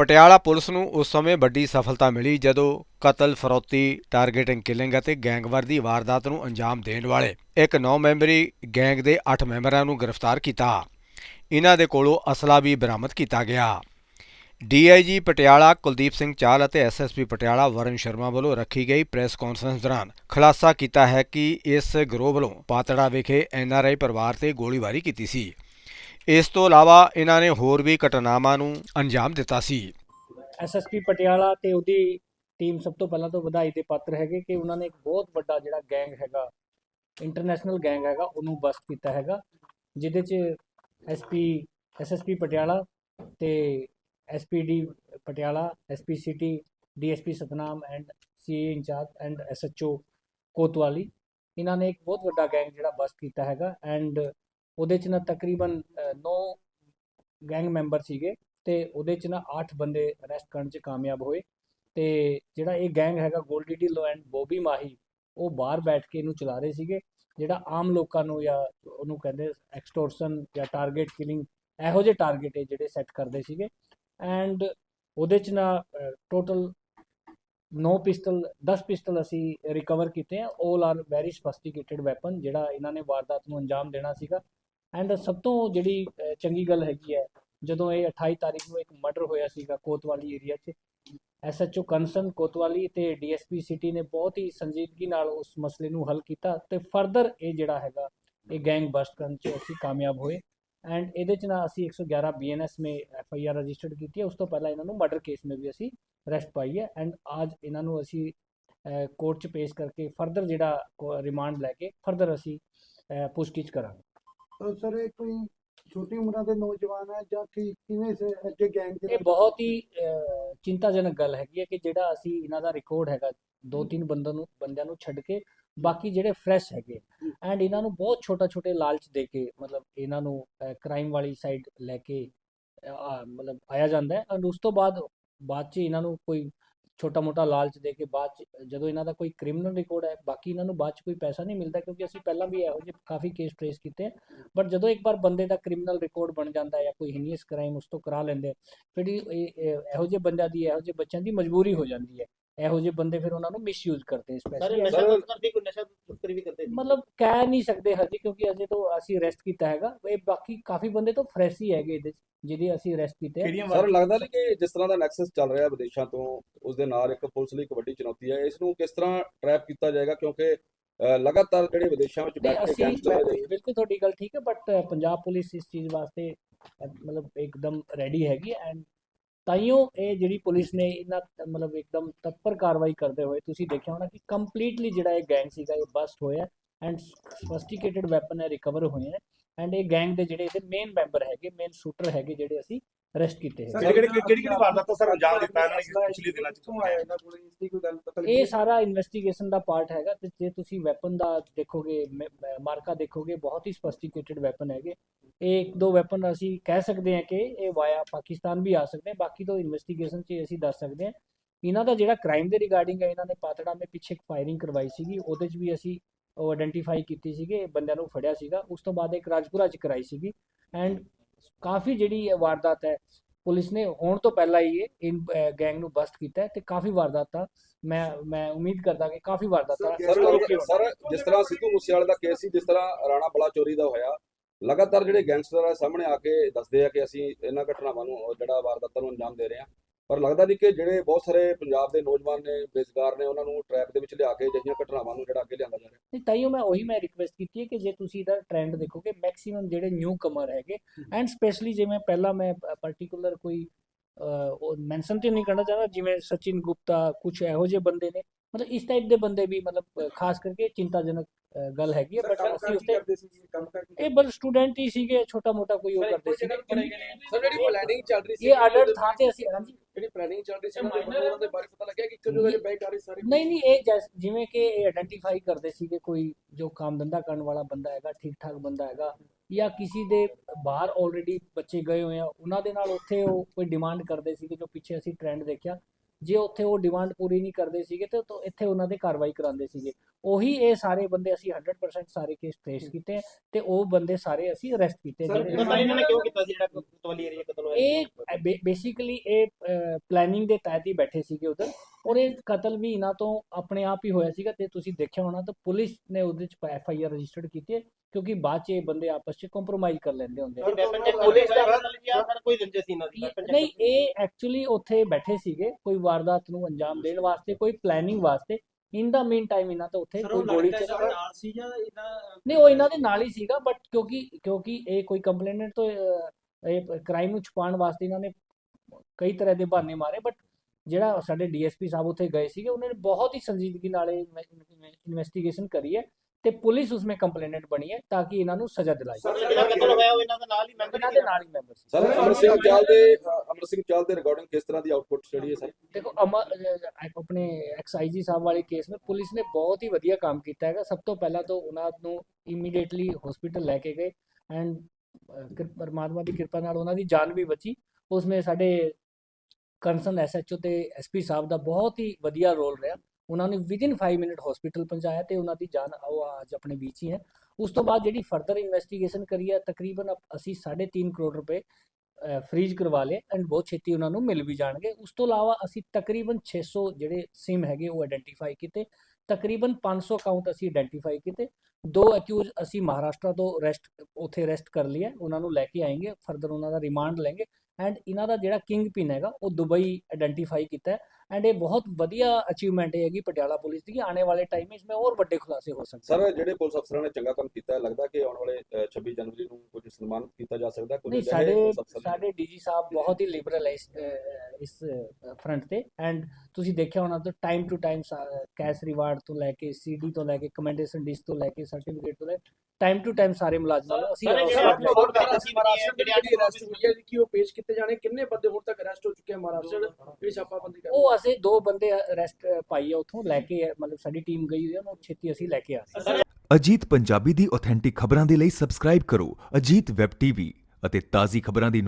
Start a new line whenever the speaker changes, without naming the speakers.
Patiala police ਨੂੰ ਉਸ ਸਮੇਂ ਵੱਡੀ ਸਫਲਤਾ ਮਿਲੀ ਜਦੋਂ ਕਤਲ, ਫਰੋਤੀ, ਟਾਰਗੇਟਿੰਗ ਕਿਲਿੰਗ ਅਤੇ ਗੈਂਗਵਾਰ ਦੀ ਵਾਰਦਾਤ ਨੂੰ ਅੰਜਾਮ ਦੇਣ ਵਾਲੇ ਇੱਕ 9 ਮੈਂਬਰੀ ਗੈਂਗ ਦੇ 8 ਮੈਂਬਰਾਂ ਨੂੰ ਗ੍ਰਿਫਤਾਰ ਕੀਤਾ। ਇਹਨਾਂ ਦੇ ਕੋਲੋਂ ਅਸਲਾ ਵੀ ਬਰਾਮਦ ਕੀਤਾ ਗਿਆ। ਡੀਆਈਜੀ ਪਟਿਆਲਾ, ਕੁਲਦੀਪ ਸਿੰਘ ਚਾਲ ਅਤੇ ਐਸਐਸਪੀ ਪਟਿਆਲਾ ਵਰਨ ਸ਼ਰਮਾ ਵੱਲੋਂ ਰੱਖੀ ਗਈ ਪ੍ਰੈਸ ਕਾਨਫਰੰਸ ਦੌਰਾਨ ਖੁਲਾਸਾ ਕੀਤਾ ਹੈ ਕਿ ਇਸ ਗਰੋਹ ਵੱਲੋਂ ਪਾਤੜਾ ਵਿਖੇ ਐਨਆਰਆਈ ਪਰਿਵਾਰ ਤੇ ਗੋਲੀਬਾਰੀ ਕੀਤੀ ਸੀ। ਇਸ ਤੋਂ ਇਲਾਵਾ ਇਹਨਾਂ ਨੇ ਹੋਰ ਵੀ ਘਟਨਾਵਾਂ ਨੂੰ ਅੰਜਾਮ ਦਿੱਤਾ ਸੀ।
ਐਸਐਸਪੀ ਪਟਿਆਲਾ ਤੇ ਉਹਦੀ ਟੀਮ ਸਭ ਤੋਂ ਪਹਿਲਾਂ ਤਾਂ ਵਧਾਈ ਦੇ ਪਾਤਰ ਹੈਗੇ ਕਿ ਉਹਨਾਂ ਨੇ ਇੱਕ ਬਹੁਤ ਵੱਡਾ ਜਿਹੜਾ ਗੈਂਗ ਹੈਗਾ, ਇੰਟਰਨੈਸ਼ਨਲ ਗੈਂਗ ਹੈਗਾ, ਉਹਨੂੰ ਬਸਟ ਕੀਤਾ ਹੈਗਾ, ਜਿਹਦੇ ਚ ਐਸਪੀ ਐਸਐਸਪੀ ਪਟਿਆਲਾ ਤੇ SPD Patiala SP city DSP Satnam and CA incharge and SHO Kotwali, ਇਹਨਾਂ ਨੇ ਇੱਕ ਬਹੁਤ ਵੱਡਾ ਗੈਂਗ ਜਿਹੜਾ ਬਸਟ ਕੀਤਾ ਹੈਗਾ ਐਂਡ ਉਹਦੇ ਚ ਨਾ ਤਕਰੀਬਨ 9 ਗੈਂਗ ਮੈਂਬਰ ਸੀਗੇ ਤੇ ਉਹਦੇ ਚ ਨਾ 8 ਬੰਦੇ ਅਰੈਸਟ ਕਰਨ ਚ ਕਾਮਯਾਬ ਹੋਏ ਤੇ ਜਿਹੜਾ ਇਹ ਗੈਂਗ ਹੈਗਾ ਗੋਲਡੀ ਢਿੱਲੋਂ ਐਂਡ ਬੋਬੀ ਮਾਹੀ ਉਹ ਬਾਹਰ ਬੈਠ ਕੇ ਇਹਨੂੰ ਚਲਾ ਰਹੇ ਸੀਗੇ, ਜਿਹੜਾ ਆਮ ਲੋਕਾਂ ਨੂੰ ਜਾਂ ਉਹਨੂੰ ਕਹਿੰਦੇ ਐਕਸਟੋਰਸ਼ਨ ਜਾਂ ਟਾਰਗੇਟ ਕਿਲਿੰਗ ਇਹੋ ਜਿਹੇ ਟਾਰਗੇਟ ਹੈ ਜਿਹੜੇ ਸੈੱਟ ਕਰਦੇ ਸੀਗੇ ਐਂਡ ਉਹਦੇ ਚ ਨਾ ਟੋਟਲ 9 ਪਿਸਟਲ 10 ਪਿਸਟਲ ਅਸੀਂ ਰਿਕਵਰ ਕੀਤੇ ਆ 올 ਆਰ ਵੈਰੀ ਸਫਿਸਟੀਕੇਟਡ ਵੈਪਨ ਜਿਹੜਾ ਇਹਨਾਂ ਨੇ ਵਾਰਦਾਤ ਨੂੰ ਅੰਜਾਮ ਦੇਣਾ ਸੀਗਾ। ਐਂਡ ਸਭ ਤੋਂ ਜਿਹੜੀ ਚੰਗੀ ਗੱਲ ਹੈਗੀ ਹੈ, ਜਦੋਂ ਇਹ 28 ਤਾਰੀਖ ਨੂੰ ਇੱਕ ਮਰਡਰ ਹੋਇਆ ਸੀਗਾ ਕੋਤਵਾਲੀ ਏਰੀਆ 'ਚ ਐਸਐਚਓ ਕੰਸਨ ਕੋਤਵਾਲੀ ਤੇ ਡੀਐਸਪੀ ਸਿਟੀ ਨੇ ਬਹੁਤ ਹੀ ਸੰਜੀਦਗੀ ਨਾਲ ਉਸ ਮਸਲੇ ਨੂੰ ਹੱਲ ਕੀਤਾ ਤੇ ਫਰਦਰ ਇਹ ਜਿਹੜਾ ਹੈਗਾ, ਇਹ ਗੈਂਗ ਬਸਟ ਕਰਨ 'ਚ ਅਸੀਂ ਕਾਮਯਾਬ ਹੋਏ। ਐਂਡ ਇਹਦੇ 'ਚ ਨਾ ਅਸੀਂ 111 ਬੀਐਨਐਸ ਮੇ ਐਫਆਈਆਰ ਰਜਿਸਟਰਡ ਕੀਤੀ ਹੈ, ਉਸ ਤੋਂ ਪਹਿਲਾਂ ਇਹਨਾਂ ਨੂੰ ਮਰਡਰ ਕੇਸ ਮੇ ਵੀ ਅਸੀਂ ਅਰੈਸਟ ਪਾਈ ਹੈ। ਐਂਡ ਅੱਜ ਇਹਨਾਂ ਨੂੰ ਅਸੀਂ ਕੋਰਟ 'ਚ ਪੇਸ਼ ਕਰਕੇ ਫਰਦਰ ਜਿਹੜਾ ਰਿਮਾਂਡ ਲੈ ਕੇ ਫਰਦਰ ਅਸੀਂ ਪੁੱਛਗਿੱਛ ਕਰਾਂਗੇ।
ਸਰ ਇਹ ਕੋਈ ਛੋਟੀ ਉਮਰਾਂ ਦੇ ਨੌਜਵਾਨ ਹੈ ਜਾਂ ਕਿ ਕਿਵੇਂ ਸੇ ਅੱਗੇ ਗੈਂਗ ਦੇ
ਇਹ ਬਹੁਤ ਹੀ ਅਹ, ਚਿੰਤਾਜਨਕ ਗੱਲ ਹੈਗੀ ਹੈ ਕਿ ਜਿਹੜਾ ਅਸੀਂ ਇਹਨਾਂ ਦਾ ਰਿਕਾਰਡ ਹੈਗਾ ਦੋ ਤਿੰਨ ਬੰਦਿਆਂ ਨੂੰ ਬੰਦਿਆਂ ਨੂੰ ਛੱਡ ਕੇ ਬਾਕੀ ਜਿਹੜੇ ਫਰੈਸ਼ ਹੈਗੇ ਐਂਡ ਇਹਨਾਂ ਨੂੰ ਬਹੁਤ ਛੋਟਾ ਛੋਟੇ ਲਾਲਚ ਦੇ ਕੇ ਮਤਲਬ ਇਹਨਾਂ ਨੂੰ ਕ੍ਰਾਈਮ ਵਾਲੀ ਸਾਈਡ ਲੈ ਕੇ ਅਹ, ਆ, ਮਤਲਬ ਆਇਆ ਜਾਂਦਾ ਹੈ। ਐਂਡ ਉਸ ਤੋਂ ਬਾਅਦ ਬਾਅਦ ਚ ਇਹਨਾਂ ਨੂੰ ਕੋਈ ਛੋਟਾ ਮੋਟਾ ਲਾਲਚ ਦੇ ਕੇ ਬਾਅਦ ਚ, ਜਦੋਂ ਇਹਨਾਂ ਦਾ ਕੋਈ ਕ੍ਰਿਮੀਨਲ ਰਿਕਾਰਡ ਹੈ, ਬਾਕੀ ਇਹਨਾਂ ਨੂੰ ਬਾਅਦ ਚ ਕੋਈ ਪੈਸਾ ਨਹੀਂ ਮਿਲਦਾ ਕਿਉਂਕਿ ਅਸੀਂ ਪਹਿਲਾਂ ਵੀ ਇਹੋ ਜਿਹੇ ਕਾਫੀ ਕੇਸ ਟ੍ਰੇਸ ਕੀਤੇ ਹੈ ਬਟ ਜਦੋਂ ਇੱਕ ਵਾਰ ਬੰਦੇ ਦਾ ਕ੍ਰਿਮੀਨਲ ਰਿਕਾਰਡ ਬਣ ਜਾਂਦਾ ਹੈ ਜਾਂ ਕੋਈ ਹੀਨੀਅਸ ਕ੍ਰਾਈਮ ਉਸ ਤੋਂ ਕਰਾ ਲੈਂਦੇ ਫਿਰ ਇਹ- ਇਹੋ ਜਿਹੇ ਬੰਦਿਆਂ ਦੀ, ਇਹੋ ਜਿਹੇ ਬੱਚਿਆਂ ਦੀ ਮਜਬੂਰੀ ਹੋ ਜਾਂਦੀ ਹੈ। ਇਹੋ ਜਿਹੇ ਬੰਦੇ ਫਿਰ ਉਹਨਾਂ ਨੂੰ ਮਿਸਯੂਜ਼ ਕਰਦੇ
ਸਾਰੇ
ਸਪੈਸ਼ਲੀ
ਨਸ਼ਾ ਤਸਕਰ ਕੋਈ ਨਸ਼ਾ ਤਸਕਰੀ ਵੀ ਕਰਦੇ
ਮਤਲਬ ਕਹਿ ਨਹੀਂ ਸਕਦੇ ਹਜੇ ਕਿਉਂਕਿ ਅਜੇ ਤੋਂ ਅਸੀਂ ਅਰੈਸਟ ਕੀਤਾ ਹੈਗਾ। ਇਹ ਬਾਕੀ ਕਾਫੀ ਬੰਦੇ ਤੋਂ ਫਰੈਸ਼ ਹੀ ਹੈਗੇ ਇਹਦੇ 'ਚ ਜਿਹਦੇ ਅਸੀਂ ਅਰੈਸਟ ਕੀਤੇ ਆ।
ਸਰ ਲੱਗਦਾ ਨਹੀਂ ਕਿ ਜਿਸ ਤਰ੍ਹਾਂ ਦਾ ਨੈਕਸਸ ਚੱਲ ਰਿਹਾ ਵਿਦੇਸ਼ਾਂ ਤੋਂ ਉਸ ਦੇ ਨਾਲ ਇੱਕ ਪੁਲਿਸ ਲਈ ਇੱਕ ਵੱਡੀ ਚੁਣੌਤੀ ਹੈ। ਇਸ ਨੂੰ ਕਿਸ ਤਰ੍ਹਾਂ ਟਰੈਪ ਕੀਤਾ ਜਾਏਗਾ? ਕਿਉਂਕਿ ਲਗਾਤਾਰ ਜਿਹੜੇ ਵਿਦੇਸ਼ਾਂ ਵਿੱਚ
ਨਹੀਂ
ਬੈਠ ਕੇ
ਅਸੀਂ
ਗੈਂਗਸਟਰ ਹੈ
ਬਿਲਕੁਲ ਤੁਹਾਡੀ ਗੱਲ ਠੀਕ ਹੈ ਬਟ ਪੰਜਾਬ ਪੁਲਿਸ ਇਸ ਚੀਜ਼ ਵਾਸਤੇ ਅਹ, ਮਤਲਬ ਇੱਕਦਮ ਰੈਡੀ ਹੈਗੀ ਐਂਡ ਤਾਈਓ ਇਹ ਜਿਹੜੀ ਪੁਲਿਸ ਨੇ ਇਹਨਾਂ ਮਤਲਬ ਇੱਕਦਮ ਤਤਪਰ ਕਾਰਵਾਈ ਕਰਦੇ ਹੋਏ ਤੁਸੀਂ ਦੇਖਿਆ ਹੋਣਾ ਕਿ ਕੰਪਲੀਟਲੀ ਜਿਹੜਾ ਇਹ ਗੈਂਗ ਸੀਗਾ, ਇਹ ਬਸਟ ਹੋਇਆ ਐਂਡ ਸਫਿਸਟੀਕੇਟਡ ਵੈਪਨ ਹੈ ਰਿਕਵਰ ਹੋਏ ਹੈ ਐਂਡ ਇਹ ਗੈਂਗ ਦੇ ਜਿਹੜੇ ਇਹਦੇ ਮੇਨ ਮੈਂਬਰ ਹੈਗੇ ਮੇਨ ਸ਼ੂਟਰ ਹੈਗੇ ਜਿਹੜੇ ਅਸੀਂ ਅਰੈਸਟ ਕੀਤੇ ਹੈ
ਕਿਹੜੀ ਕਿਹੜੀ ਕਿਹੜੀ ਕਿਹੜੀ ਵਾਰਦਾਤ ਸਰ ਅੰਜਾਮ ਦਿੱਤਾ ਇਹਨਾਂ ਨੇ ਪਿਛਲੇ ਦਿਨਾਂ ਚ?
ਕਿੱਥੋਂ ਆਇਆ ਇਹਨਾਂ ਕੋਲ? ਇਸ ਦੀ ਕੋਈ ਗੱਲ ਪਤਾ
ਇਹ ਸਾਰਾ ਇਨਵੈਸਟੀਗੇਸ਼ਨ ਦਾ ਪਾਰਟ ਹੈਗਾ ਤੇ ਜੇ ਤੁਸੀਂ ਵੈਪਨ ਦਾ ਦੇਖੋਗੇ ਮ- ਮ- ਮਾਰਕਾ ਦੇਖੋਗੇ ਬਹੁਤ ਹੀ ਸਫਿਸਟੀਕੇਟਡ ਵੈਪਨ ਹੈਗੇ। ਇਹ ਇੱਕ ਦੋ ਵੈਪਨ ਅਸੀਂ ਕਹਿ ਸਕਦੇ ਹਾਂ ਕਿ ਇਹ ਵਾਇਆ ਪਾਕਿਸਤਾਨ ਵੀ ਆ ਸਕਦੇ ਆ ਬਾਕੀ ਤੋਂ ਇਨਵੈਸਟੀਗੇਸ਼ਨ 'ਚ ਅਸੀਂ ਦੱਸ ਸਕਦੇ ਹਾਂ। ਇਹਨਾਂ ਦਾ ਜਿਹੜਾ ਕ੍ਰਾਈਮ ਦੇ ਰਿਗਾਰਡਿੰਗ ਹੈ ਇਹਨਾਂ ਨੇ ਪਾਤੜਾ ਮੇ ਪਿੱਛੇ ਇੱਕ ਫਾਇਰਿੰਗ ਕਰਵਾਈ ਸੀਗੀ ਉਹਦੇ 'ਚ ਵੀ ਅਸੀਂ ਉਹ ਆਇਡੈਂਟੀਫਾਈ ਕੀਤੀ ਸੀਗੇ ਇਹ ਬੰਦਿਆਂ ਨੂੰ ਫੜਿਆ ਸੀਗਾ। ਉਸ ਤੋਂ ਬਾਅਦ ਇੱਕ ਰਾਜਪੁਰਾ 'ਚ ਕਰਾਈ ਸੀਗੀ। ਐਂਡ ਕਾਫੀ ਜਿਹੜੀ ਇਹ ਵਾਰਦਾਤ ਹੈ ਪੁਲਿਸ ਨੇ ਹੋਣ ਤੋਂ ਪਹਿਲਾਂ ਹੀ ਇਹ ਗੈਂਗ ਨੂੰ ਬਸਟ ਕੀਤਾ ਤੇ ਕਾਫੀ ਵਾਰਦਾਤਾਂ ਮੈਂ ਮੈਂ ਉਮੀਦ ਕਰਦਾ ਕਿ ਕਾਫੀ ਵਾਰਦਾਤਾਂ
ਸਰ ਜਿਸ ਤਰ੍ਹਾਂ ਸਿੱਧੂ ਮੂਸੇਵਾਲੇ ਦਾ ਕੇਸ ਸੀ ਜਿਸ ਤਰ੍ਹਾਂ ਰਾਣਾ ਬਲਾ ਚੋਰੀ ਦਾ ਹੋਇਆ ਲਗਾਤਾਰ ਜਿਹੜੇ ਗੈਂਗਸਟਰ ਆ ਸਾਹਮਣੇ ਆ ਕੇ ਦੱਸਦੇ ਆ ਕਿ ਅਸੀਂ ਇਹਨਾਂ ਘਟਨਾਵਾਂ ਨੂੰ ਜਿਹੜਾ ਵਾਰਦਾਤਾਂ ਨੂੰ ਅੰਜਾਮ ਦੇ ਰਹੇ ਹਾਂ। ਪਰ ਲੱਗਦਾ ਨਹੀਂ ਕਿ ਜਿਹੜੇ ਬਹੁਤ ਸਾਰੇ ਪੰਜਾਬ ਦੇ ਨੌਜਵਾਨ ਨੇ ਬੇਜ਼ਗਾਰ ਨੇ ਉਹਨਾਂ ਨੂੰ ਟਰੈਪ ਦੇ ਵਿੱਚ ਲਿਆ ਕੇ ਅਜਿਹੀਆਂ ਘਟਨਾਵਾਂ ਨੂੰ ਜਿਹੜਾ ਅੱਗੇ ਲਿਆਂਦਾ ਜਾ ਰਿਹਾ।
ਨਹੀਂ ਤਾਈਓ ਮੈਂ ਉਹੀ ਮੈਂ ਰਿਕੁਐਸਟ ਕੀਤੀ ਹੈ ਕਿ ਜੇ ਤੁਸੀਂ ਇਹਦਾ ਟ੍ਰੈਂਡ ਦੇਖੋਗੇ ਮੈਕਸਿਮਮ ਜਿਹੜੇ ਨਿਊ ਕਮਰ ਹੈਗੇ ਐਂਡ ਸਪੈਸ਼ਲੀ ਜਿਵੇਂ ਪਹਿਲਾਂ ਮੈਂ ਪਾਰਟਿਕੂਲਰ ਕੋਈ ਉਹ ਮੈਂਸ਼ਨ ਤੇ ਨਹੀਂ ਕਰਨਾ ਚਾਹੁੰਦਾ ਜਿਵੇਂ ਸਚਿਨ ਗੁਪਤਾ ਕੁਝ ਇਹੋ ਜਿਹੇ ਬੰਦੇ ਨੇ ਮਤਲਬ ਇਸ ਟਾਈਪ ਦੇ ਬੰਦੇ ਵੀ ਮਤਲਬ ਖਾਸ ਕਰਕੇ ਚਿੰਤਾਜਨਕ ਗੱਲ ਹੈਗੀ ਹੈ ਬਟ ਅਸੀਂ ਉਸ ਤੇ ਇਹ ਬਸ ਸਟੂਡੈਂਟ ਹੀ ਸੀਗੇ ਛੋਟਾ ਮੋਟਾ ਕੋਈ ਉਹ ਕਰਦੇ ਸੀ
ਸਰ ਜਿਹੜੀ ਪਲੈਨਿੰਗ ਚੱਲ ਰਹੀ ਸੀ
ਇਹ ਅਡਲਟ ਥਾਂ ਤੇ ਅਸੀਂ ਹਾਂਜੀ।
ਜਿਹੜੀ ਪਲੈਨਿੰਗ ਚੱਲ ਰਹੀ ਸੀ ਉਹਨਾਂ ਦੇ ਉਹਨਾਂ ਦੇ ਬਾਰੇ ਪਤਾ ਲੱਗਿਆ ਕਿ ਜਗ੍ਹਾ 'ਚ ਬੈਕ ਆ ਰਹੀ ਸਾਰੀ
ਨਹੀਂ ਨਹੀਂ ਇਹ ਜੈਸ- ਜਿਵੇਂ ਕਿ ਇਹ ਆਇਡੈਂਟੀਫਾਈ ਕਰਦੇ ਸੀਗੇ ਕੋਈ ਜੋ ਕੰਮ ਧੰਦਾ ਕਰਨ ਵਾਲਾ ਬੰਦਾ ਹੈਗਾ ਠੀਕ ਠਾਕ ਬੰਦਾ ਹੈਗਾ ਜਾਂ ਕਿਸੇ ਦੇ ਬਾਹਰ ਆਲਰੇਡੀ ਬੱਚੇ ਗਏ ਹੋਏ ਆ ਉਹਨਾਂ ਦੇ ਨਾਲ ਉੱਥੇ ਉਹ ਕੋਈ ਡਿਮਾਂਡ ਕਰਦੇ ਸੀਗੇ ਜੋ ਪਿੱਛੇ ਅਸੀਂ ਟ੍ਰੈਂਡ ਦੇਖਿਆ। ਜੇ ਉੱਥੇ ਉਹ ਡਿਮਾਂਡ ਪੂਰੀ ਨਹੀਂ ਕਰਦੇ ਸੀਗੇ ਤੇ ਤਾਂ ਇੱਥੇ ਉਹਨਾਂ ਦੇ ਕਾਰਵਾਈ ਕਰਾਉਂਦੇ ਸੀਗੇ। ਉਹੀ ਇਹ ਸਾਰੇ ਬੰਦੇ ਅਸੀਂ 100% ਸਾਰੇ ਕੇਸ ਟ੍ਰੇਸ ਕੀਤੇ ਤੇ ਉਹ ਬੰਦੇ ਸਾਰੇ ਅਸੀਂ ਅਰੈਸਟ ਕੀਤੇ ਜਿਹੜੇ
ਪਤਾ ਇਹਨਾਂ ਨੇ ਕਿਉਂ ਕੀਤਾ ਸੀ ਜਿਹੜਾ ਕੋਤਵਾਲੀ ਏਰੀਆ ਕਤਲ ਹੋਇਆ?
ਇਹ ਬੇਸਿਕਲੀ ਇਹ ਪਲੈਨਿੰਗ ਦੇ ਤਹਿਤ ਹੀ ਬੈਠੇ ਸੀਗੇ ਉਧਰ। ਔਰ ਇਹ ਕਤਲ ਵੀ ਇਹਨਾਂ ਤੋਂ ਆਪਣੇ ਆਪ ਹੀ ਹੋਇਆ ਸੀਗਾ ਤੇ ਤੁਸੀਂ ਦੇਖਿਆ ਹੋਣਾ ਤਾਂ ਪੁਲਿਸ ਨੇ ਉਹਦੇ ਚ ਐਫ ਆਈ ਆਰ ਰਜਿਸਟਰਡ ਕੀਤੀ ਹੈ ਕਿਉਂਕਿ ਬਾਅਦ ਚ ਇਹ ਬੰਦੇ ਆਪਸ ਚ ਕੰਪਰੋਮਾਈਜ਼ ਕਰ ਲੈਂਦੇ ਹੁੰਦੇ
ਪੁਲਿਸ ਦਾ ਕੋਈ ਰੰਜਿਸ਼ check
ਨਹੀਂ ਇਹ ਐਕਚੁਅਲੀ ਉੱਥੇ ਬੈਠੇ ਸੀਗੇ ਕੋਈ ਵਾਰਦਾਤ ਨੂੰ ਅੰਜਾਮ ਦੇਣ ਵਾਸਤੇ ਕੋਈ ਪਲੈਨਿੰਗ ਵਾਸਤੇ ਇਨ ਦਾ ਮੀਨ ਟਾਈਮ ਇਹਨਾਂ ਤੋਂ ਉੱਥੇ ਕੋਈ ਗੋਲੀ ਚੱਲ
ਨਾਲ ਸੀ ਜਾਂ ਇਹਦਾ
ਨਹੀਂ ਉਹ ਇਹਨਾਂ ਦੇ ਨਾਲ ਹੀ ਸੀਗਾ ਬਟ ਕਿਉਂਕਿ ਕਿਉਂਕਿ ਇਹ ਕੋਈ ਕੰਪਲੇਨੈਂਟ ਤੋਂ ਇਹ ਕ੍ਰਾਈਮ ਨੂੰ ਛੁਪਾਉਣ ਵਾਸਤੇ ਇਹਨਾਂ ਨੇ ਕਈ ਤਰ੍ਹਾਂ ਦੇ ਬਹਾਨੇ ਮਾਰੇ ਬਟ ਜਿਹੜਾ ਸਾਡੇ ਡੀਐਸਪੀ ਸਾਹਿਬ ਉੱਥੇ ਗਏ ਸੀਗੇ ਉਹਨਾਂ ਨੇ ਬਹੁਤ ਹੀ ਸੰਜੀਦਗੀ ਨਾਲ ਇਨਵੈਸਟੀਗੇਸ਼ਨ ਕਰੀ ਹੈ। ਤੇ ਪੁਲਿਸ ਉਸਮੇ ਕੰਪਲੇਨੈਂਟ ਬਣੀ ਹੈ ਤਾਂ ਕਿ ਇਹਨਾਂ ਨੂੰ ਸਜ਼ਾ ਦਿਲਾਈ
ਸਰ ਜਿਹੜਾ ਕਤਲ ਹੋਇਆ ਉਹ ਇਹਨਾਂ ਦੇ ਨਾਲ ਹੀ ਮੈਂਬਰ
ਇਹਨਾਂ ਦੇ ਨਾਲ ਹੀ ਮੈਂਬਰ ਸੀ।
ਸਰ ਅਮਰ ਸਿੰਘ ਚਾਲ ਦੇ ਅਮਰ ਸਿੰਘ ਚਾਲ ਦੇ ਰਿਕਾਰਡਿੰਗ ਕਿਸ ਤਰ੍ਹਾਂ ਦੀ ਆਊਟਪੁੱਟ ਜਿਹੜੀ ਹੈ ਸਰ?
ਦੇਖੋ ਅਮਰ ਅਹ, ਆਪਣੇ ਐਕਸਾਈਜੀ ਸਾਹਿਬ ਵਾਲੇ ਕੇਸ ਵਿੱਚ ਪੁਲਿਸ ਨੇ ਬਹੁਤ ਹੀ ਵਧੀਆ ਕੰਮ ਕੀਤਾ ਹੈਗਾ। ਸਭ ਤੋਂ ਪਹਿਲਾਂ ਤਾਂ ਉਹਨਾਂ ਨੂੰ ਇਮੀਡੀਏਟਲੀ ਹਸਪੀਟਲ ਲੈ ਕੇ ਗਏ ਐਂਡ ਪਰਮਾਤਮਾ ਦੀ ਕਿਰਪਾ ਨਾਲ ਉਹਨਾਂ ਦੀ ਜਾਨ ਵੀ ਬਚੀ। ਉਸਮੇ ਸਾਡੇ ਕੰਸਰਨ ਐਸਐਚਓ ਤੇ ਐਸਪੀ ਸਾਹਿਬ ਦਾ ਬਹੁਤ ਹੀ ਵਧੀਆ ਰੋਲ ਰਿਹਾ। ਉਹਨਾਂ ਨੇ ਵਿਦਿਨ 5 ਮਿੰਟ ਹਸਪੀਟਲ ਪਹੁੰਚਾਇਆ ਤੇ ਉਹਨਾਂ ਦੀ ਜਾਨ ਉਹ ਅੱਜ ਆਪਣੇ ਵਿੱਚ ਹੀ ਹੈ। ਉਸ ਤੋਂ ਬਾਅਦ ਜਿਹੜੀ ਫਰਦਰ ਇਨਵੈਸਟੀਗੇਸ਼ਨ ਕਰੀ ਹੈ, ਤਕਰੀਬਨ ਅਸੀਂ 3.5 ਕਰੋੜ ਰੁਪਏ ਫ੍ਰੀਜ ਕਰਵਾ ਲਏ ਐਂਡ ਬਹੁਤ ਛੇਤੀ ਉਹਨਾਂ ਨੂੰ ਮਿਲ ਵੀ ਜਾਣਗੇ। ਉਸ ਤੋਂ ਇਲਾਵਾ ਅਸੀਂ ਤਕਰੀਬਨ 600 ਜਿਹੜੇ ਸਿਮ ਹੈਗੇ ਉਹ ਆਇਡੈਂਟੀਫਾਈ ਕੀਤੇ, ਤਕਰੀਬਨ 500 ਅਕਾਊਂਟ ਅਸੀਂ ਆਇਡੈਂਟੀਫਾਈ ਕੀਤੇ। ਦੋ ਅਕਿਊਜ਼ ਅਸੀਂ ਮਹਾਰਾਸ਼ਟਰ ਤੋਂ ਰੈਸਟ ਉੱਥੇ ਰੈਸਟ ਕਰ ਲਿਆ ਉਹਨਾਂ ਨੂੰ ਲੈ ਕੇ ਆਏਗੇ ਫਰਦਰ ਉਹਨਾਂ ਦਾ ਰਿਮਾਂਡ ਲੈਂਗੇ। ਐਂਡ ਇਹਨਾਂ ਦਾ ਜਿਹੜਾ ਕਿੰਗ ਪਿਨ ਹੈਗਾ, ਉਹ ਦੁਬਈ ਆਇਡੈਂਟੀਫਾਈ ਕੀਤਾ ਐਂਡ ਇਹ ਬਹੁਤ ਵਧੀਆ ਅਚੀਵਮੈਂਟ ਹੈਗੀ ਪਟਿਆਲਾ ਪੁਲਿਸ ਦੀ ਆਉਣੇ ਵਾਲੇ ਟਾਈਮ ਵਿੱਚ ਮੈਂ ਹੋਰ ਵੱਡੇ ਖੁਲਾਸੇ ਹੋ ਸਕਦੇ
ਸਰ ਜਿਹੜੇ ਪੁਲਿਸ ਅਫਸਰਾਂ ਨੇ ਚੰਗਾ ਕੰਮ ਕੀਤਾ ਹੈ ਲੱਗਦਾ ਕਿ ਆਉਣ ਵਾਲੇ ਅ, 26 ਜਨਵਰੀ ਨੂੰ ਕੁਝ ਸਨਮਾਨਿਤ ਕੀਤਾ ਜਾ ਸਕਦਾ ਕੁਝ
ਸਾਡੇ। ਸਾਡੇ ਡੀਜੀ ਸਾਹਿਬ ਬਹੁਤ ਹੀ ਲਿਬਰਲ ਹੈ ਇਸ ਫਰੰਟ ਤੇ ਐਂਡ ਤੁਸੀਂ ਦੇਖਿਆ ਹੋਣਾ ਤਾਂ time to time cash reward ਤੋਂ ਲੈ ਕੇ ਸੀਡੀ ਤੋਂ ਲੈ ਕੇ ਕਮੈਂਡੇਸ਼ਨ ਡਿਸ ਤੋਂ ਲੈ ਕੇ ਸਰਟੀਫਿਕੇਟ ਤੋਂ ਲੈ ਟਾਈਮ ਟੂ ਟਾਈਮ ਸਾਰੇ ਮੁਲਾਜ਼ਮਾਂ ਨੂੰ ਅਸੀਂ
ਜਿਹੜੇ
ਮਹਾਰਾਸ਼ਟਰ
ਜਿਹੜੇ
ਜਿਹੜੀ ਅਰੈਸਟ ਹੋਈ ਹੈ ਕਿ ਉਹ ਪੇਸ਼ ਕੀਤੇ ਜਾਣੇ ਕਿੰਨੇ ਬੰਦੇ ਹੁਣ ਤੱਕ ਅਰੈਸਟ ਹੋ ਚੁੱਕੇ ਆ ਮਹਾਰਾਸ਼ਟਰ ਇਹ ਛਾਪਾਬੰਦੀ ਕਰ
ਉਹ ਅਸੀਂ ਦੋ ਬੰਦੇ ਅਰੈਸਟ ਪਾਈ ਆ, ਉੱਥੋਂ ਲੈ ਕੇ ਮਤਲਬ ਸਾਡੀ ਟੀਮ ਗਈ ਹੋਈ ਆ, ਉਹਨੂੰ ਛੇਤੀ ਅਸੀਂ ਲੈ ਕੇ ਆ ਰਹੇ
ਅਜੀਤ ਪੰਜਾਬੀ ਦੀ ਆਥੈਂਟਿਕ ਖਬਰਾਂ ਦੇ ਲਈ ਸਬਸਕ੍ਰਾਈਬ ਕਰੋ ਅਜੀਤ ਵੈਬ ਟੀਵੀ ਅਤੇ ਤਾਜ਼ੀ ਖਬਰਾਂ ਦੀ